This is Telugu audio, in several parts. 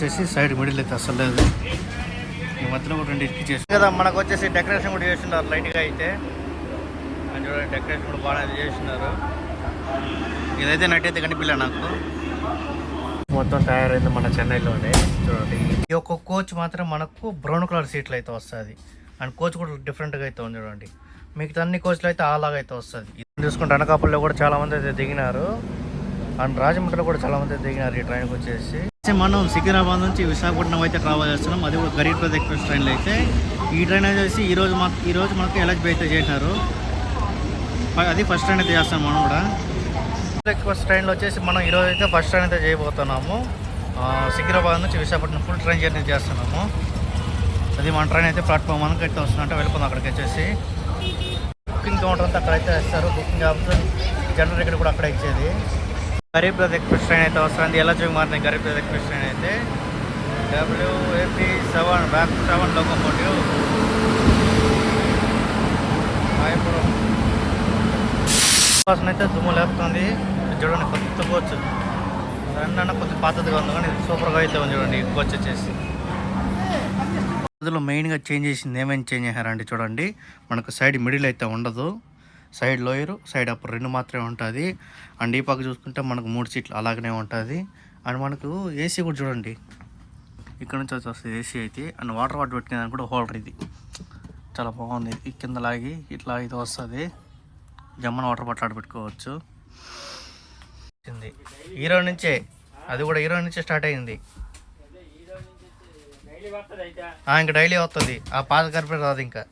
వచ్చేసి సైడ్ మిడిల్ అయితే అసలు లేదు. ఈ మధ్యలో కూడా రెండు ఇటుకి చేసి కదా మనకు వచ్చేసి డెకరేషన్ కూడా చేస్తున్నారు లైట్గా అయితే. అది చూడండి డెకరేషన్ కూడా బాగా చేస్తున్నారు. ఇదైతే నట్టయితే కనిపించలే నాకు. మొత్తం తయారైంది మన చెన్నైలోనే. చూడండి. ఈ ఒక్క కోచ్ మాత్రం మనకు బ్రౌన్ కలర్ సీట్లు అయితే వస్తుంది. అండ్ కోచ్ కూడా డిఫరెంట్గా అయితే ఉంది చూడండి. మిగతా అన్ని కోచ్లు అయితే అలాగ అయితే వస్తుంది. ఇది చూసుకుంటే అనకాపల్లిలో కూడా చాలా మంది అయితే దిగినారు. అండ్ రాజమండ్రిలో కూడా చాలా మంది దిగినారు ఈ ట్రైన్కి వచ్చేసి. మనం సికింద్రాబాద్ నుంచి విశాఖపట్నం అయితే ట్రావెల్ చేస్తున్నాం. అది కూడా గరీబ్ రథ్ ఎక్స్ప్రెస్ ట్రైన్లో అయితే. ఈ ట్రైన్ వచ్చేసి ఈ రోజు మాకు ఈ రోజు మనకు ఎలక్ట్ అయితే చేసినారు. అది ఫస్ట్ ట్రైన్ అయితే చేస్తాం మనం కూడా. ఎక్స్ప్రెస్ ట్రైన్లో వచ్చేసి మనం ఈరోజు అయితే ఫస్ట్ ట్రైన్ అయితే చేయబోతున్నాము. సికింద్రాబాద్ నుంచి విశాఖపట్నం ఫుల్ ట్రైన్ జర్నీ చేస్తున్నాము. అది మన ట్రైన్ అయితే ప్లాట్ఫామ్ మనకి అయితే వస్తుందంటే వెళ్ళిపోదాం అక్కడికి వచ్చేసి. బుకింగ్ కౌంటర్ అంతా అక్కడైతే వేస్తారు. బుకింగ్ ఆఫీసర్ జనరల్ టికెట్ కూడా అక్కడ ఇచ్చేది. గరీబ్ రథ్ ఎక్స్ప్రెస్ ట్రైన్ అయితే వస్తుంది ఎలా చూపి గరీబ్ రథ్ ఎక్స్ప్రెస్ ట్రైన్ అయితే. WAP seven back seven locomotive Royapuram కోసం అయితే దుమ్ము లేపుతుంది. చూడండి కొత్త కోచ్ రెండన్న కొంచెం పాతదిగా ఉంది కానీ సూపర్గా అయితే ఉంది చూడండి ఈ కోచ్ వచ్చేసి. అందులో మెయిన్గా చేంజ్ చేసింది ఏమేమి చేంజ్ చేశారంటే చూడండి మనకు సైడ్ మిడిల్ అయితే ఉండదు. సైడ్ లోయరు సైడ్ అప్పర్ రెండు మాత్రమే ఉంటుంది. అండ్ ఈ పక్క చూసుకుంటే మనకు మూడు సీట్లు అలాగనే ఉంటుంది. అండ్ మనకు ఏసీ కూడా చూడండి. ఇక్కడ నుంచి వచ్చి వస్తుంది ఏసీ అయితే. అండ్ వాటర్ వాటర్ పెట్టుకునేదానికి కూడా హోల్డర్ ఇది. చాలా బాగుంది. ఈ కింద లాగి ఇట్లా ఇది వస్తుంది. జమ్మన వాటర్ బాటిల్ ఆడ పెట్టుకోవచ్చు. హీరో నుంచే. అది కూడా హీరో నుంచే స్టార్ట్ అయింది. ఇంకా డైలీ వస్తుంది. ఆ పాత కరిపే రాదు ఇంకా.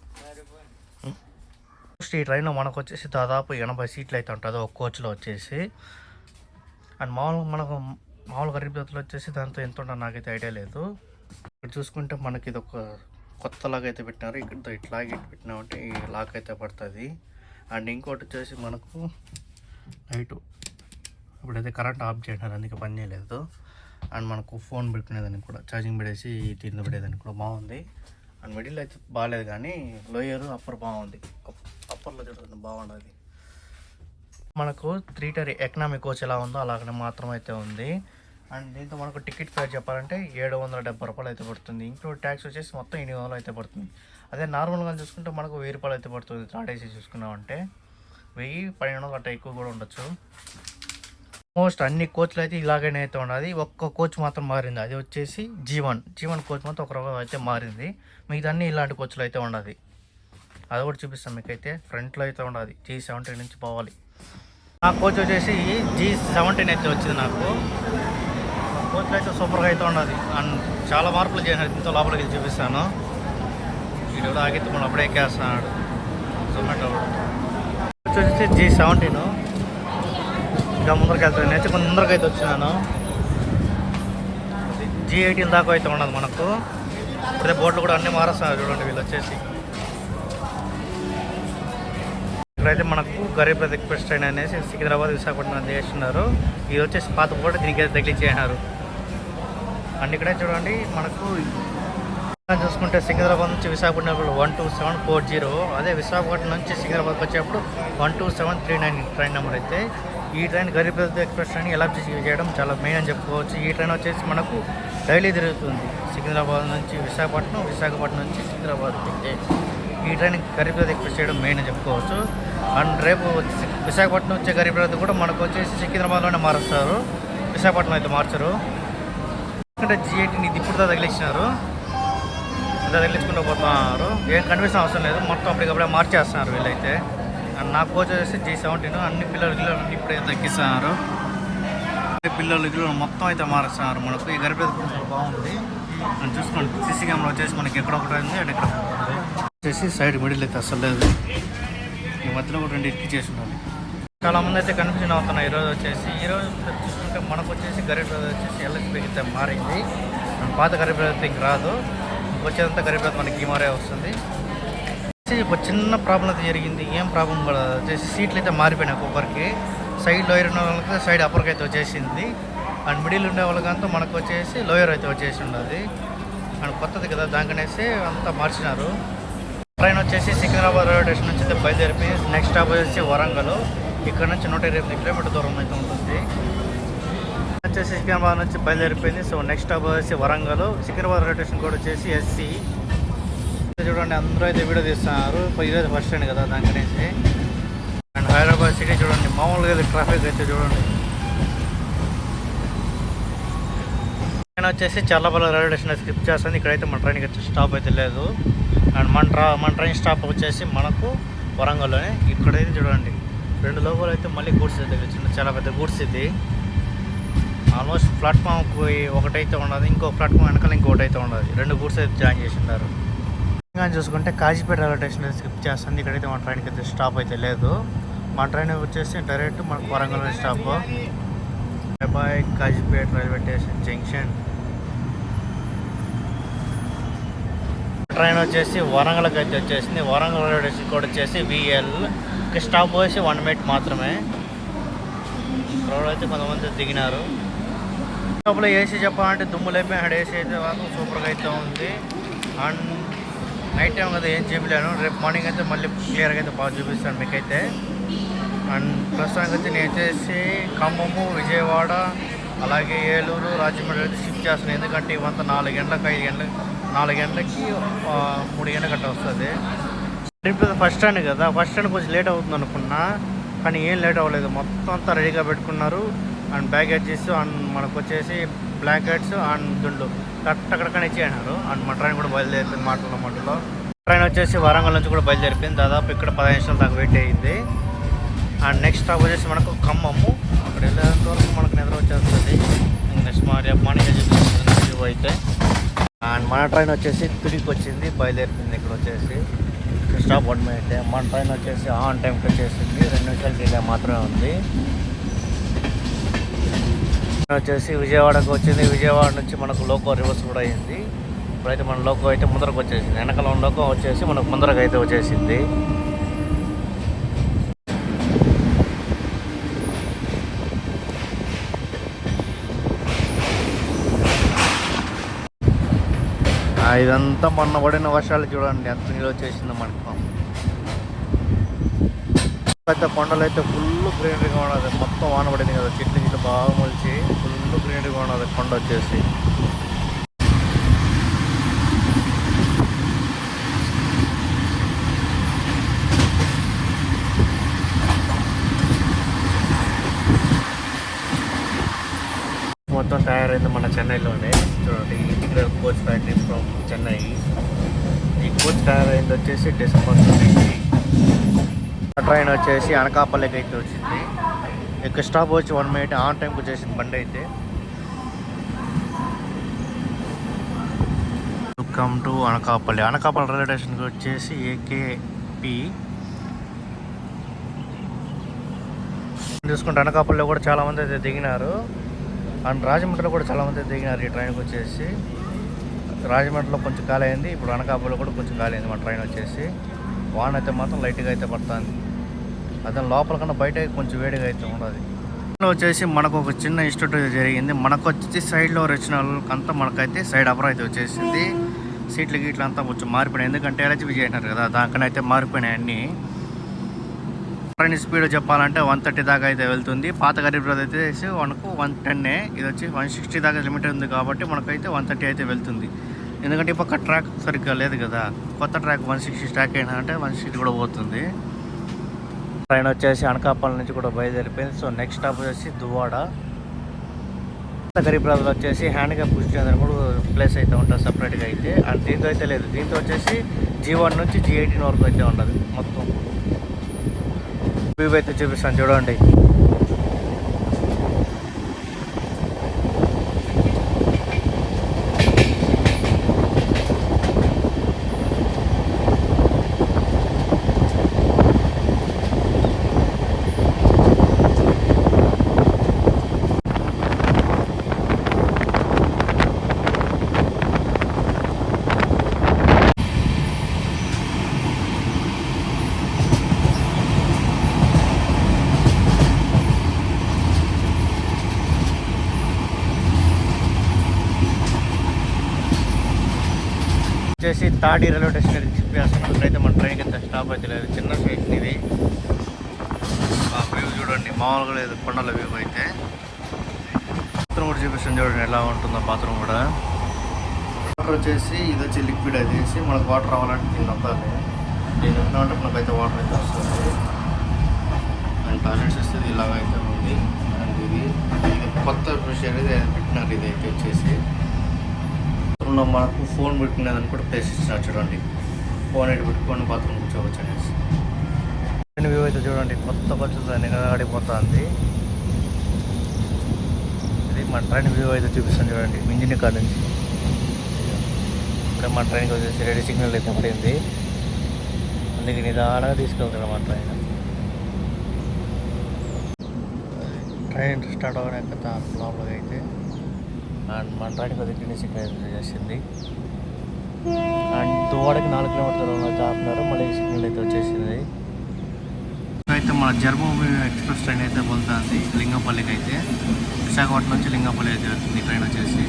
ఆల్మోస్ట్ ఈ ట్రైన్లో మనకు వచ్చేసి దాదాపు ఎనభై సీట్లు అయితే ఉంటుంది ఒక కోచ్లో వచ్చేసి. అండ్ మామూలుగా మనకు మామూలు గరీబ్ వచ్చేసి దాంతో ఎంత ఉంటుందో నాకైతే ఐడియా లేదు. ఇక్కడ చూసుకుంటే మనకి ఇది ఒక కొత్త లాగా అయితే పెట్టినారు ఇక్కడ ఇట్లాగే పెట్టినామంటే ఈ లాక్ అయితే పడుతుంది. అండ్ ఇంకోటి వచ్చేసి మనకు లైటు ఇప్పుడైతే కరెంట్ ఆఫ్ చేసినారు అందుకే పని చేయలేదు. అండ్ మనకు ఫోన్ పెట్టుకునేదానికి కూడా ఛార్జింగ్ పెట్టేసి తిండి పెట్టేదానికి కూడా బాగుంది. అండ్ మిడిల్ అయితే బాగాలేదు కానీ లోయర్ అప్పర్ బాగుంది. అప్పర్లో చూడండి బాగుండదు మనకు త్రీ టైర్ ఎకనామిక్ కోచ్ ఎలా ఉందో అలాగనే మాత్రం అయితే ఉంది. అండ్ దీంతో మనకు టికెట్ ఫేర్ చెప్పాలంటే ఏడు వందల డెబ్బై రూపాయలు అయితే పడుతుంది. ఇంక్లూడ్ ట్యాక్స్ వచ్చేసి మొత్తం ఎనిమిది వందలు అయితే పడుతుంది. అదే నార్మల్గా చూసుకుంటే మనకు వెయ్యి రూపాయలు అయితే పడుతుంది. థర్డ్ ఏసీ చూసుకున్నామంటే వెయ్యి పన్నెండు వందలు అట్లా ఎక్కువ కూడా ఉండొచ్చు. మోస్ట్ అన్ని కోచ్లు అయితే ఇలాగనే అయితే ఉన్నది ఒక్క కోచ్ మాత్రం మారింది. అది వచ్చేసి జీవన్ జీవన్ కోచ్ మాత్రం ఒక రకం అయితే మారింది. మిగతా అన్ని ఇలాంటి కోచ్లు అయితే ఉండదు అది కూడా చూపిస్తాం మీకైతే. ఫ్రంట్లో అయితే ఉండదు జీ సెవెంటీన్ నుంచి పోవాలి. నా కోచ్ వచ్చేసి జీ సెవెంటీన్ అయితే వచ్చింది నాకు. కోచ్లో అయితే సూపర్గా అయితే ఉండదు అండ్ చాలా మార్పులు చేసినారు. దీంతో లోపలికి వెళ్ళి చూపిస్తాను. వీడు కూడా ఆగితే అప్పుడే ఎక్కేస్తున్నాడు. జొమాటో కోచ్ వచ్చేసి జీ సెవెంటీన్ ఇంకా ముందరికి వెళ్తాను నేనైతే కొంచెం ముందరికి అయితే వచ్చినాను. జీ ఎయిటీన్ దాకా అయితే ఉన్నది మనకు. అదే బోర్డులు కూడా అన్నీ మారుస్తున్నారు. చూడండి వీళ్ళు వచ్చేసి. ఇక్కడైతే మనకు గరీబ్ రథ్ ఎక్స్ప్రెస్ ట్రైన్ అనేసి సికింద్రాబాద్ విశాఖపట్నం చేస్తున్నారు. ఇది వచ్చేసి పాత పూట దీనికి అయితే తగిలించేసినారు అండ్ ఇక్కడే చూడండి మనకు చూసుకుంటే సికింద్రాబాద్ నుంచి Visakhapatnam one two seven four zero. అదే విశాఖపట్నం నుంచి సికింద్రాబాద్కి వచ్చేప్పుడు one two seven three nine train number అయితే. ఈ train Garib Rath express train ఎలా చేయడం చాలా మెయిన్ అని చెప్పుకోవచ్చు. ఈ ట్రైన్ వచ్చేసి మనకు డైలీ తిరుగుతుంది. సికింద్రాబాద్ నుంచి విశాఖపట్నం విశాఖపట్నం నుంచి సికింద్రాబాద్ అయితే. ఈ ట్రైన్ గరీబ్ రథ్ ఎక్స్ప్రెస్ చేయడం మెయిన్ అని చెప్పుకోవచ్చు. అండ్ రేపు విశాఖపట్నం వచ్చే గరీబ్ రథ్ కూడా మనకు వచ్చేసి సికింద్రాబాద్లోనే మారుస్తారు. విశాఖపట్నం అయితే మార్చరు. ఎందుకంటే జిఐటీని ఇది ఇప్పుడు తగిలించినారు? ఇంత తగిలించుకుంటూ పోతున్నారు. ఏం కనిపిస్తున్న అవసరం లేదు. మొత్తం అప్పటికప్పుడే మార్చేస్తున్నారు వీళ్ళైతే. అండ్ నా కోచ్ వచ్చేసి జీ సెవెంటీన్ అన్ని పిల్లలు గిల్లలు ఇప్పుడే తగ్గిస్తున్నారు. పిల్లలు గిల్లలు మొత్తం అయితే మారుస్తున్నారు మనకు. ఈ గర్భేద బాగుంది. అని చూసుకోండి. సీసీ కెమెరా వచ్చేసి మనకి ఎక్కడొకటి ఉంది. అండ్ ఇక్కడ వచ్చేసి సైడ్ మిడిల్ అయితే అసలు లేదు. ఈ మధ్యలో కూడా రెండు ఇటుకి చేసి ఉండాలి. చాలా మంది అయితే కన్ఫ్యూజన్ అవుతున్నాయి ఈరోజు వచ్చేసి ఈరోజు చూసుకుంటే మనకు వచ్చేసి గరీబ్ రథ్ వచ్చేసి ఎల్ఎస్పీకి అయితే మారింది. పాత గరీబ్ రథ్ ఇంక రాదు. వచ్చేదంతా గరీబ్ రథ్ మనకి ఈ మారే వస్తుంది. ఇప్పుడు ఒక చిన్న ప్రాబ్లం అయితే జరిగింది. ఏం ప్రాబ్లం కూడా వచ్చేసి సీట్లు అయితే మారిపోయినాయి ఒక్కొక్కరికి. సైడ్ లోయర్ ఉన్న వాళ్ళకి సైడ్ అప్పర్కి అయితే వచ్చేసింది. అండ్ మిడిల్ ఉండే వాళ్ళకంతా మనకు వచ్చేసి లోయర్ అయితే వచ్చేసి ఉన్నది అండ్ కొత్తది కదా దానికనేసి అంతా మార్చినారు. ట్రైన్ వచ్చేసి సికింద్రాబాద్ రైల్వే స్టేషన్ నుంచి అయితే నెక్స్ట్ స్టాప్ వచ్చేసి వరంగల్. ఇక్కడ నుంచి నూట ఇరవై ఎనిమిది కిలోమీటర్ దూరం అయితే ఉంటుంది. వచ్చేసి సికింద్రాబాద్ నుంచి బయలుదేరిపోయింది. సో నెక్స్ట్ స్టాప్ వచ్చేసి వరంగల్. సికింద్రాబాద్ రైల్వే స్టేషన్ కూడా వచ్చేసి ఎస్సీ. చూడండి అందరూ అయితే వీడియో తీస్తున్నారు. ఈరోజు ఫస్ట్ స్టాండ్ కదా దాని గురించి అండ్ హైదరాబాద్ సిటీ చూడండి మామూలుగా అయితే ట్రాఫిక్ అయితే చూడండి. నేను వచ్చేసి చల్లపల్లి రైల్వే స్టేషన్ స్కిప్ చేస్తాను. ఇక్కడైతే మన ట్రైన్కి వచ్చి స్టాప్ అయితే లేదు. అండ్ మన ట్రా మన ట్రైన్ స్టాప్ వచ్చేసి మనకు వరంగల్లోనే. ఇక్కడైతే చూడండి రెండు లోపల అయితే మళ్ళీ గూడ్స్ అయితే చిన్న చాలా పెద్ద గూడ్స్ ఇది. ఆల్మోస్ట్ ప్లాట్ఫామ్కి ఒకటైతే ఉండదు ఇంకో ప్లాట్ఫామ్ వెనకాల ఇంకోటి అయితే ఉండదు. రెండు గూడ్స్ అయితే జాయిన్ చేసి ఉన్నారు ఇంకా చూసుకుంటే కాజీపేట రైల్వే స్టేషన్ స్కిప్ చేస్తుంది ఇక్కడైతే మన ట్రైన్కి అయితే స్టాప్ అయితే లేదు. మన ట్రైన్ వచ్చేసి డైరెక్ట్ మనకు Warangal stop. Bye Kazipet railway station junction. Train వచ్చేసి వరంగల్కి అయితే వచ్చేసింది. వరంగల్ కూడా వచ్చేసి విఎల్ స్టాప్ వచ్చి వన్ మినిట్ మాత్రమే. క్రౌడ్ అయితే కొంతమంది దిగినారు. లోపల ఏసీ చెప్పాలంటే దుమ్ము లేపి అక్కడ ఏసీ అయితే మాత్రం సూపర్గా అయితే ఉంది. అండ్ నైట్ టైం కదా ఏం చెప్పలేను రేపు మార్నింగ్ అయితే మళ్ళీ క్లియర్గా అయితే బాగా చూపిస్తాను మీకైతే. అండ్ ప్రస్తుతానికి వచ్చి నేను వచ్చేసి ఖమ్మము విజయవాడ అలాగే ఏలూరు రాజమండ్రి అయితే షిఫ్ట్ చేస్తున్నాను. ఎందుకంటే ఇవంతా నాలుగు గంటలకు ఐదు గంటలకు నాలుగు గంటలకి మూడు గంటలకు గట్ట వస్తుంది. ట్రిప్ ఫస్ట్ స్టాండ్ కదా ఫస్ట్ స్టాండ్ కొంచెం లేట్ అవుతుంది అనుకున్నా కానీ ఏం లేట్ అవ్వలేదు. మొత్తం అంతా రెడీగా పెట్టుకున్నారు. అండ్ బ్యాగేజెస్ అండ్ మనకు వచ్చేసి బ్లాంకెట్స్ అండ్ దుండ్లు. కరెక్ట్ అక్కడికనే ఇచ్చేయన్నారు అండ్ మా ట్రైన్ కూడా బయలుదేరింది మాటల మాటలో ట్రైన్ వచ్చేసి వరంగల్ నుంచి కూడా బయలుదేరిపోయింది. దాదాపు ఇక్కడ పదిహేను నిమిషాలు దాకా వెయిట్ అయ్యింది అండ్ నెక్స్ట్ స్టాప్ వచ్చేసి మనకు ఖమ్మము. అక్కడ వెళ్ళేంత వరకు మనకు నిద్ర వచ్చేస్తుంది. నెక్స్ట్ మా రేపు మార్నింగ్ అయితే మన ట్రైన్ వచ్చేసి తిరిగి వచ్చింది బయలుదేరింది ఇక్కడ వచ్చేసి. స్టాప్ వన్ మినిట్ మన ట్రైన్ వచ్చేసి ఆన్ టైంకి వచ్చేసింది. రెండు నిమిషాలు డిలే మాత్రమే ఉంది. వచ్చేసి విజయవాడకు వచ్చింది. విజయవాడ నుంచి మనకు లోకో రివర్స్ కూడా అయింది. ఇప్పుడైతే మన లోకో అయితే ముందరకు వచ్చేసింది. వెనకాల లోకో వచ్చేసి మనకు ముందరకు అయితే వచ్చేసింది. ఇదంతా మొన్న పడిన వర్షాలు చూడండి ఎంత నీళ్ళు వచ్చేసిందో మనకు పెద్ద కొండలు అయితే ఫుల్ గ్రీనరీగా ఉన్నది. మొత్తం వాన పడింది కదా చెట్లు చెట్లు బాగా మొలిచి ఫుల్ గ్రీనరీగా ఉన్నది కొండ వచ్చేసి మొత్తం తయారైంది మన చెన్నైలోనే. చూడండి integral coach factory from Chennai. ఈ కోచ్ తయారైంది వచ్చేసి డిసెంబర్ ట్రైన్ వచ్చేసి అనకాపల్లికి అయితే వచ్చింది. ఇక్కడ స్టాప్ వచ్చి వన్ మినిట్ ఆన్ టైంకి వచ్చేసింది బండి అయితే. Welcome to Anakapalli. Anakapalli railway స్టేషన్కి వచ్చేసి ఏకేపి చూసుకుంటే అనకాపల్లిలో కూడా చాలామంది అయితే దిగినారు. అండ్ రాజమండ్రిలో కూడా చాలామంది దిగినారు ఈ ట్రైన్కి వచ్చేసి. రాజమండ్రిలో కొంచెం ఖాళీ అయింది. ఇప్పుడు అనకాపల్లిలో కూడా కొంచెం ఖాళీ అయింది మన ట్రైన్ వచ్చేసి. వాన అయితే మాత్రం లైట్గా అయితే పడుతుంది. అదే లోపల కన్నా బయట కొంచెం వేడిగా అయితే ఉండదు. వచ్చేసి మనకు ఒక చిన్న ఇన్స్టిట్యూట్ జరిగింది. మనకు వచ్చేసి సైడ్లో వచ్చిన వాళ్ళకంతా మనకైతే సైడ్ అపర్ అయితే వచ్చేసింది. సీట్లు గీట్లు అంతా కొంచెం మారిపోయినాయి. ఎందుకంటే ఎలర్జీ చేసినారు కదా దానికనైతే మారిపోయినాయి అన్నీ. ట్రైన్ స్పీడ్ చెప్పాలంటే వన్ థర్టీ దాకా అయితే వెళ్తుంది. పాత గరీబ్ రోడ్ అయితే మనకు వన్ టెన్నే ఇది వచ్చి వన్ సిక్స్టీ దాకా లిమిట్ ఉంది కాబట్టి మనకైతే వన్ థర్టీ అయితే వెళ్తుంది. ఎందుకంటే ఈ పక్క ట్రాక్ సరిగ్గా లేదు కదా. కొత్త ట్రాక్ వన్ సిక్స్టీ ట్రాక్ అయినా అంటే వన్ సిక్స్టీ కూడా పోతుంది. ట్రైన్ వచ్చేసి అనకాపల్లి నుంచి కూడా బయలుదేరిపోయింది. సో నెక్స్ట్ స్టాప్ వచ్చేసి దువ్వాడ. గరీబ్ రాజులు వచ్చేసి హ్యాండ్గా పుష్ చేయడానికి కూడా ప్లేస్ అయితే ఉంటుంది సపరేట్గా అయితే. అండ్ దీంతో అయితే లేదు. దీంతో వచ్చేసి జీ వన్ నుంచి జీ ఎయిటీన్ వరకు అయితే ఉండదు. మొత్తం. వ్యూ అయితే చూపిస్తాను చూడండి. వచ్చేసి తాడి రైల్వే స్టేషన్ అయితే అసలు అయితే మన ట్రైన్కి అయితే స్టాప్ అయితే లేదు. చిన్న స్టేషన్ ఇది. వ్యూ చూడండి. మామూలుగా లేదు. కొండల వ్యూ అయితే. బాత్రూమ్ కూడా చూపిస్తుంది చూడండి ఎలా ఉంటుందో బాత్రూమ్ కూడా. వాటర్ వచ్చేసి ఇది వచ్చి లిక్విడ్ అదేసి మనకు వాటర్ రావాలంటే దీన్ని నొక్కాలి. దీన్ని నొక్కినామంటే మనకైతే వాటర్ అయితే వస్తుంది. అండ్ టాయిలెట్స్ వస్తుంది ఇలాగ అయితే ఉంది. అండ్ ఇది ఇది కొత్త విషయం అనేది పెట్టినారు ఇది అయితే వచ్చేసి. బాత్రూంలో మనకు ఫోన్ పెట్టుకునేదని కూడా ప్లేస్ ఇచ్చినారు చూడండి. ఫోన్ అయితే పెట్టుకొని బాత్రూమ్ కూర్చోవచ్చు అనేసి. వ్యూ అయితే చూడండి కొత్త పరిస్థితి నిలబడిపోతుంది ఇది మన ట్రైన్ వ్యూ అయితే చూపిస్తాను చూడండి ఇంజిన్ కాడ నుంచి. ఇక్కడ మన ట్రైన్కి వచ్చేసి రెడీ సిగ్నల్ అయితే పడింది. అందుకే నిదానంగా తీసుకెళ్తాడు మా ట్రైన్ ట్రైన్ స్టార్ట్ అవ్వడానికి కదా లోపలికి అయితే అండ్ మన ట్రైన్కి వచ్చి గ్రీన్ అయితే చేసింది. అండ్ దువాడకి నాలుగు కిలోమీటర్ల దూరంలో అయితే మళ్ళీ సిగ్నల్ అయితే వచ్చేసింది. అయితే మన జన్మభూమి ఎక్స్ప్రెస్ ట్రైన్ అయితే వెళ్తుంది లింగంపల్లికి అయితే. విశాఖపట్నం నుంచి లింగంపల్లి అయితే వెళ్తుంది ట్రైన్ వచ్చేసి.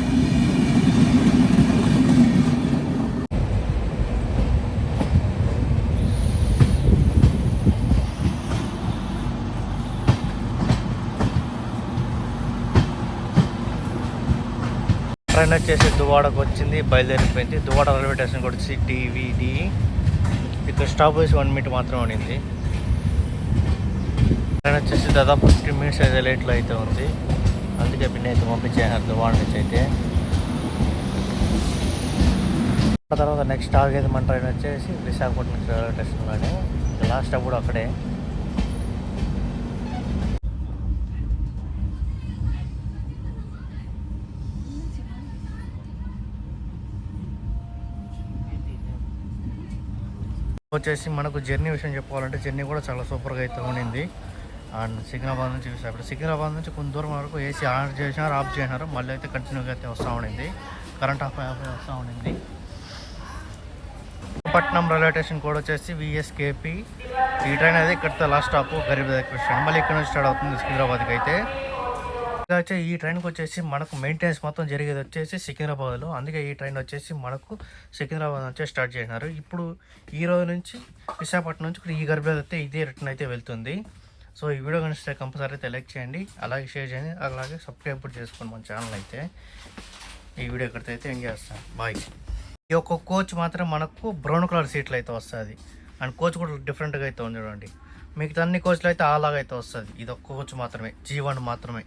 ట్రైన్ వచ్చేసి దువాడకు వచ్చింది బయలుదేరిపోయింది. దువాడ రైల్వే స్టేషన్కి వచ్చి టీవీడి. ఇక్కడ స్టాప్ వేసి వన్ మినిట్ మాత్రం ఉండింది. ట్రైన్ వచ్చేసి దాదాపు ఫిఫ్టీన్ మినిట్స్ అయితే లేట్లో అయితే ఉంది. అందుకే పిన్ని అయితే పంపించేసారు దువాడ నుంచి అయితే. తర్వాత నెక్స్ట్ ఆగేది మన ట్రైన్ వచ్చేసి విశాఖపట్నం నుంచి రైల్వే స్టేషన్లోనే లాస్ట్ స్టాప్ కూడా అక్కడే. వచ్చేసి మనకు జర్నీ విషయం చెప్పుకోవాలంటే జర్నీ కూడా చాలా సూపర్గా అయితే ఉండింది. అండ్ సికింద్రాబాద్ నుంచి విశాఖపట్నం సికింద్రాబాద్ నుంచి కొంత దూరం వరకు ఏసీ ఆన్ చేసినారు ఆఫ్ చేసినారు. మళ్ళీ అయితే కంటిన్యూగా అయితే వస్తూ ఉండింది. కరెంట్ ఆఫ్ ఆఫ్ వస్తూ ఉండింది. పట్నం రైల్వే స్టేషన్ కూడా వచ్చేసి విఎస్కేపి ఈ ట్రైన్ అయితే ఇక్కడ లాస్ట్ స్టాప్ గరీబ్ దగ్గర మళ్ళీ ఇక్కడ నుంచి స్టార్ట్ అవుతుంది సికింద్రాబాద్కి అయితే. వచ్చి ఈ ట్రైన్కి వచ్చేసి మనకు మెయింటెనెన్స్ మొత్తం జరిగేది వచ్చేసి సికింద్రాబాద్లో. అందుకే ఈ ట్రైన్ వచ్చేసి మనకు సికింద్రాబాద్ నుంచే స్టార్ట్ చేసినారు. ఇప్పుడు ఈ రోజు నుంచి విశాఖపట్నం నుంచి ఇప్పుడు ఈ గర్భాద్ అయితే ఇదే రిటర్న్ అయితే వెళ్తుంది. సో ఈ వీడియో కనిపిస్తే కంపల్సరీ అయితే లైక్ చేయండి. అలాగే షేర్ చేయండి. అలాగే సబ్స్క్రైబ్ కూడా చేసుకోండి మన ఛానల్ అయితే. ఈ వీడియో ఎక్కడితో అయితే ఎంజాయ్ చేస్తాం బాయ్. ఈ యొక్క కోచ్ మాత్రం మనకు బ్రౌన్ కలర్ సీట్లు అయితే వస్తుంది. అండ్ కోచ్ కూడా డిఫరెంట్గా అయితే ఉంది చూడండి. మిగతా అన్ని కోచ్లు అయితే అలాగైతే వస్తుంది. ఇది ఒక కోచ్ మాత్రమే. జీవన్ మాత్రమే.